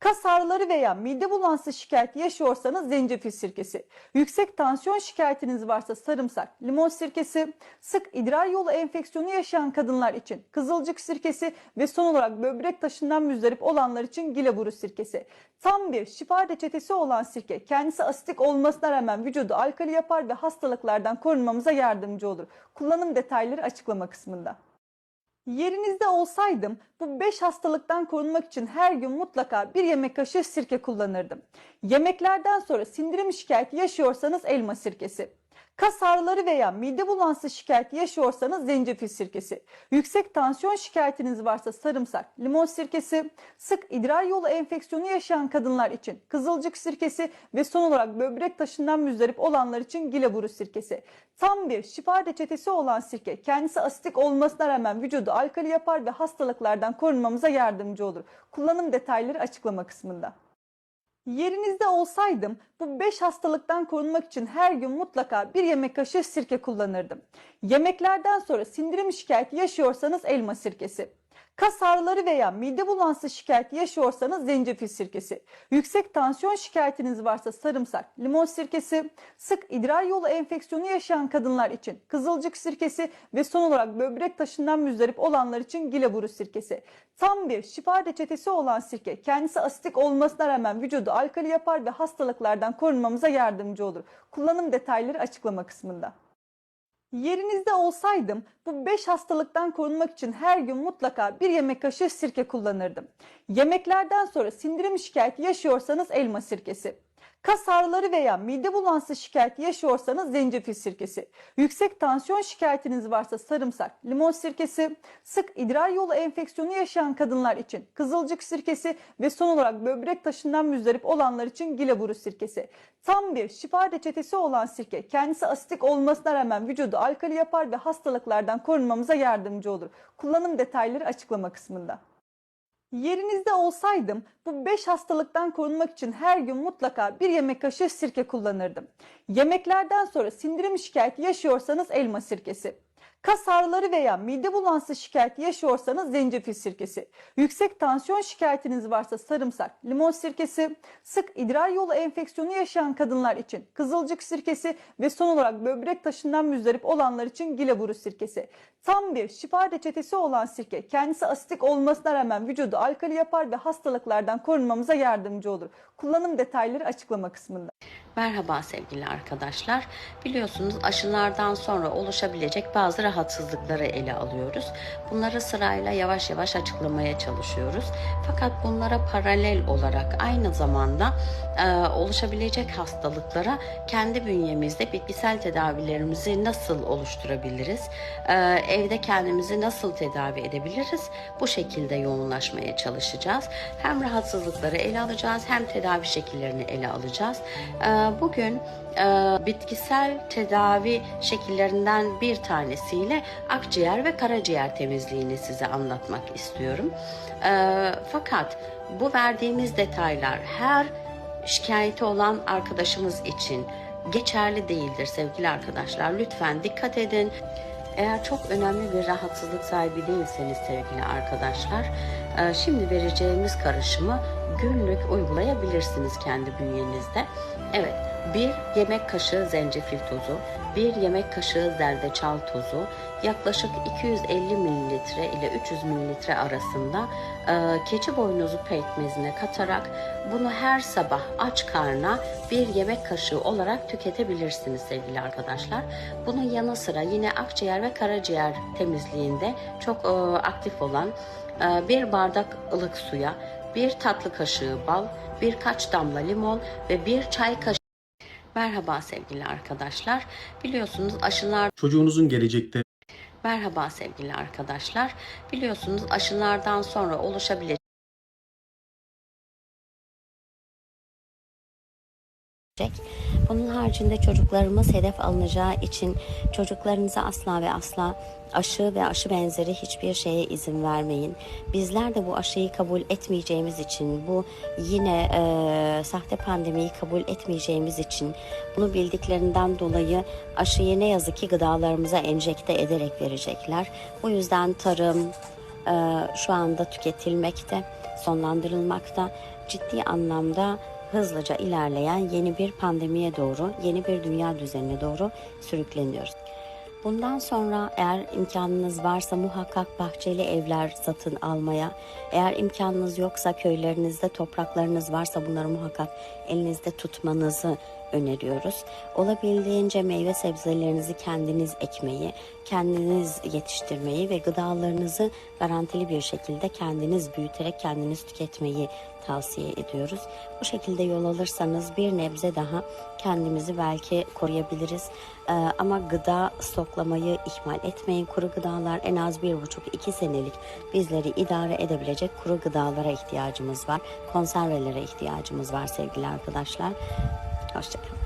Kas ağrıları veya mide bulantısı şikayeti yaşıyorsanız zencefil sirkesi. Yüksek tansiyon şikayetiniz varsa sarımsak, limon sirkesi, sık idrar yolu enfeksiyonu yaşayan kadınlar için kızılcık sirkesi ve son olarak böbrek taşından müzdarip olanlar için gileburu sirkesi. Tam bir şifa reçetesi olan sirke kendisi asitik olmasına rağmen vücudu alkali yapar ve hastalıklardan korunmamıza yardımcı olur. Kullanım detayları açıklama kısmında. Yerinizde olsaydım bu 5 hastalıktan korunmak için her gün mutlaka bir yemek kaşığı sirke kullanırdım. Yemeklerden sonra sindirim şikayeti yaşıyorsanız elma sirkesi. Kas ağrıları veya mide bulantısı şikayeti yaşıyorsanız zencefil sirkesi. Yüksek tansiyon şikayetiniz varsa sarımsak, limon sirkesi, sık idrar yolu enfeksiyonu yaşayan kadınlar için kızılcık sirkesi ve son olarak böbrek taşından müzdarip olanlar için gileburu sirkesi. Tam bir şifa reçetesi olan sirke kendisi asitik olmasına rağmen vücudu alkali yapar ve hastalıklardan korunmamıza yardımcı olur. Kullanım detayları açıklama kısmında. Yerinizde olsaydım bu 5 hastalıktan korunmak için her gün mutlaka bir yemek kaşığı sirke kullanırdım. Yemeklerden sonra sindirim şikayeti yaşıyorsanız elma sirkesi. Kas ağrıları veya mide bulantısı şikayeti yaşıyorsanız zencefil sirkesi. Yüksek tansiyon şikayetiniz varsa sarımsak, limon sirkesi, sık idrar yolu enfeksiyonu yaşayan kadınlar için kızılcık sirkesi ve son olarak böbrek taşından müzdarip olanlar için gileburu sirkesi. Tam bir şifa reçetesi olan sirke kendisi asitik olmasına rağmen vücudu alkali yapar ve hastalıklardan korunmamıza yardımcı olur. Kullanım detayları açıklama kısmında. Yerinizde olsaydım bu 5 hastalıktan korunmak için her gün mutlaka bir yemek kaşığı sirke kullanırdım. Yemeklerden sonra sindirim şikayeti yaşıyorsanız elma sirkesi. Kas ağrıları veya mide bulantısı şikayeti yaşıyorsanız zencefil sirkesi. Yüksek tansiyon şikayetiniz varsa sarımsak, limon sirkesi, sık idrar yolu enfeksiyonu yaşayan kadınlar için kızılcık sirkesi ve son olarak böbrek taşından müzdarip olanlar için gileburu sirkesi. Tam bir şifa reçetesi olan sirke kendisi asitik olmasına rağmen vücudu alkali yapar ve hastalıklardan korunmamıza yardımcı olur. Kullanım detayları açıklama kısmında. Yerinizde olsaydım bu 5 hastalıktan korunmak için her gün mutlaka bir yemek kaşığı sirke kullanırdım. Yemeklerden sonra sindirim şikayeti yaşıyorsanız elma sirkesi. Kas ağrıları veya mide bulantısı şikayeti yaşıyorsanız zencefil sirkesi. Yüksek tansiyon şikayetiniz varsa sarımsak, limon sirkesi, sık idrar yolu enfeksiyonu yaşayan kadınlar için kızılcık sirkesi ve son olarak böbrek taşından müzdarip olanlar için gileburu sirkesi. Tam bir şifa reçetesi olan sirke kendisi asitik olmasına rağmen vücudu alkali yapar ve hastalıklardan korunmamıza yardımcı olur. Kullanım detayları açıklama kısmında. Merhaba sevgili arkadaşlar. Biliyorsunuz aşılardan sonra oluşabilecek bazı rahatsızlıkları ele alıyoruz. Bunları sırayla yavaş yavaş açıklamaya çalışıyoruz. Fakat bunlara paralel olarak aynı zamanda e, oluşabilecek hastalıklara kendi bünyemizde bitkisel tedavilerimizi nasıl oluşturabiliriz? E, evde kendimizi nasıl tedavi edebiliriz? Bu şekilde yoğunlaşmaya çalışacağız. Hem rahatsızlıkları ele alacağız hem tedavi şekillerini ele alacağız. E, Bugün e, bitkisel tedavi şekillerinden bir tanesiyle akciğer ve karaciğer temizliğini size anlatmak istiyorum. E, Fakat bu verdiğimiz detaylar her şikayeti olan arkadaşımız için geçerli değildir sevgili arkadaşlar. Lütfen dikkat edin. Eğer çok önemli bir rahatsızlık sahibi değilseniz sevgili arkadaşlar, e, şimdi vereceğimiz karışımı günlük uygulayabilirsiniz kendi bünyenizde. Evet, bir yemek kaşığı zencefil tozu, bir yemek kaşığı zerdeçal tozu, yaklaşık 250 mililitre ile 300 mililitre arasında e, keçi boynuzu pekmezine katarak bunu her sabah aç karna bir yemek kaşığı olarak tüketebilirsiniz sevgili arkadaşlar. Bunun yanı sıra yine akciğer ve karaciğer temizliğinde çok e, aktif olan e, bir bardak ılık suya bir tatlı kaşığı bal, birkaç damla limon ve bir çay kaşığı Merhaba sevgili arkadaşlar. Biliyorsunuz aşılar çocuğunuzun gelecekte Merhaba sevgili arkadaşlar. Biliyorsunuz aşılardan sonra oluşabilecek Bunun haricinde çocuklarımız hedef alınacağı için çocuklarınıza asla ve asla aşı ve aşı benzeri hiçbir şeye izin vermeyin. Bizler de bu aşıyı kabul etmeyeceğimiz için, bu yine e, sahte pandemiyi kabul etmeyeceğimiz için, bunu bildiklerinden dolayı aşıyı ne yazık ki gıdalarımıza enjekte ederek verecekler. Bu yüzden tarım, e, şu anda tüketilmekte, sonlandırılmakta. Ciddi anlamda hızlıca ilerleyen yeni bir pandemiye doğru, yeni bir dünya düzenine doğru sürükleniyoruz. Bundan sonra eğer imkanınız varsa muhakkak bahçeli evler satın almaya, eğer imkanınız yoksa köylerinizde topraklarınız varsa bunları muhakkak elinizde tutmanızı öneriyoruz. Olabildiğince meyve sebzelerinizi kendiniz ekmeyi, kendiniz yetiştirmeyi ve gıdalarınızı garantili bir şekilde kendiniz büyüterek kendiniz tüketmeyi tavsiye ediyoruz. Bu şekilde yol alırsanız bir nebze daha kendimizi belki koruyabiliriz. Ee, ama gıda stoklamayı ihmal etmeyin. Kuru gıdalar en az bir buçuk iki senelik bizleri idare edebilecek kuru gıdalara ihtiyacımız var. Konservelere ihtiyacımız var sevgili arkadaşlar. Hoşçakalın.